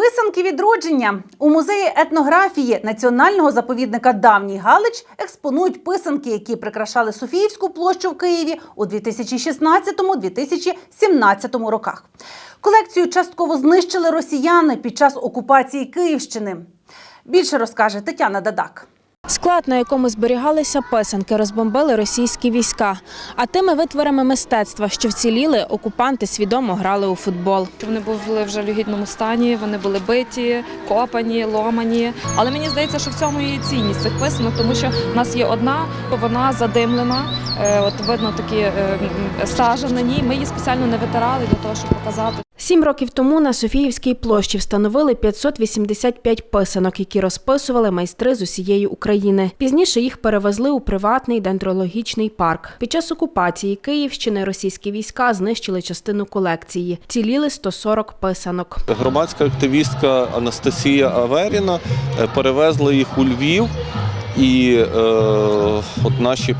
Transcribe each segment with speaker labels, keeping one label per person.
Speaker 1: Писанки відродження у музеї етнографії національного заповідника Давній Галич експонують писанки, які прикрашали Софіївську площу в Києві у 2016-2017 роках. Колекцію частково знищили росіяни під час окупації Київщини. Більше розкаже Тетяна Дадак.
Speaker 2: Склад, на якому зберігалися писанки, розбомбили російські війська. А тими витворами мистецтва, що вціліли, окупанти свідомо грали у футбол.
Speaker 3: Вони були в жалюгідному стані, вони були биті, копані, ломані. Але мені здається, що в цьому і цінність цих писанок, тому що в нас є одна, вона задимлена. е, От видно такі е, сажа на ній. Ми її спеціально не витирали для того, щоб показати.
Speaker 2: Сім років тому на Софіївській площі встановили 585 писанок, які розписували майстри з усієї України. Пізніше їх перевезли у приватний дендрологічний парк. Під час окупації Київщини російські війська знищили частину колекції. Ціліли 140 писанок.
Speaker 4: Громадська активістка Анастасія Аверіна е, перевезла їх у Львів, і е, от наші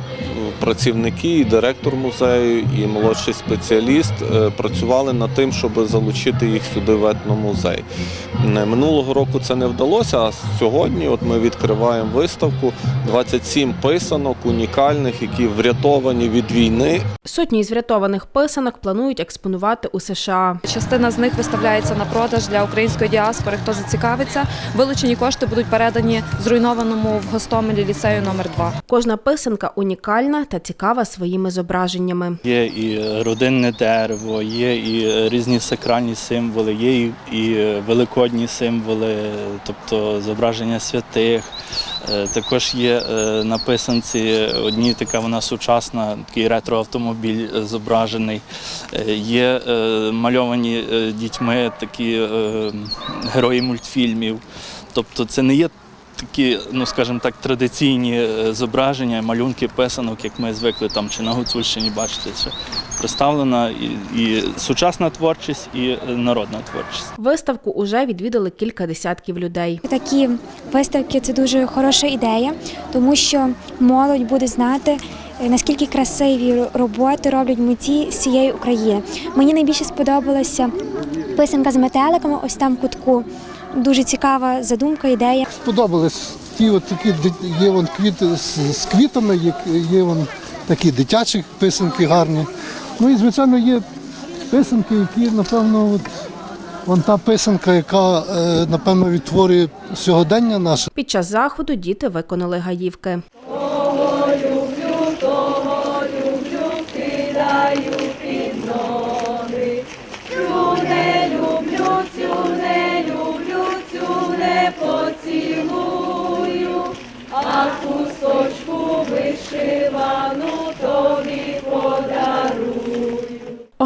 Speaker 4: працівники, і директор музею, і молодший спеціаліст е, працювали над тим, щоб залучити їх сюди в етномузей. Минулого року це не вдалося, а сьогодні от ми відкриваємо виставку 27 писанок унікальних, які врятовані від війни
Speaker 2: Сотні із врятованих писанок планують експонувати у США.
Speaker 3: Частина з них виставляється на продаж для української діаспори. Хто зацікавиться, вилучені кошти будуть передані зруйнованому в Гостомелі ліцею номер 2
Speaker 2: Кожна писанка унікальна та цікава своїми зображеннями.
Speaker 5: Є і родинне дерево, є і різні сакральні символи, є і- і великодні символи, тобто зображення святих. Е, Також є е, на писанці одні така вона сучасна, такий ретроавтомобіль е, зображений. Е, Є е, мальовані е, дітьми такі е, герої мультфільмів. Тобто це не є такі, ну скажімо так, традиційні е, зображення, малюнки писанок, як ми звикли там чи на Гуцульщині бачити, що представлена і, і сучасна творчість, і е, народна творчість.
Speaker 2: Виставку уже відвідали кілька десятків людей.
Speaker 6: Такі виставки це дуже хороша ідея, тому що молодь буде знати. е, Наскільки красиві роботи роблять митці з цієї України. Мені найбільше сподобалася писанка з метеликами, ось там в кутку. Дуже цікава задумка, ідея.
Speaker 7: сподобались ті от такі є вон квіти з, з квітами, є, є вон такі дитячі писанки гарні. Ну і звичайно є писанки, які напевно, от вон та писанка, яка е, напевно відтворює сьогодення наше.
Speaker 2: Під час заходу діти виконали гаївки.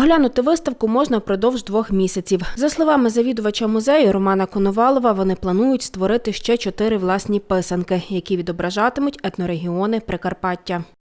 Speaker 2: Оглянути виставку можна впродовж двох місяців. За словами завідувача музею Романа Коновалова, вони планують створити ще чотири власні писанки, які відображатимуть етнорегіони Прикарпаття.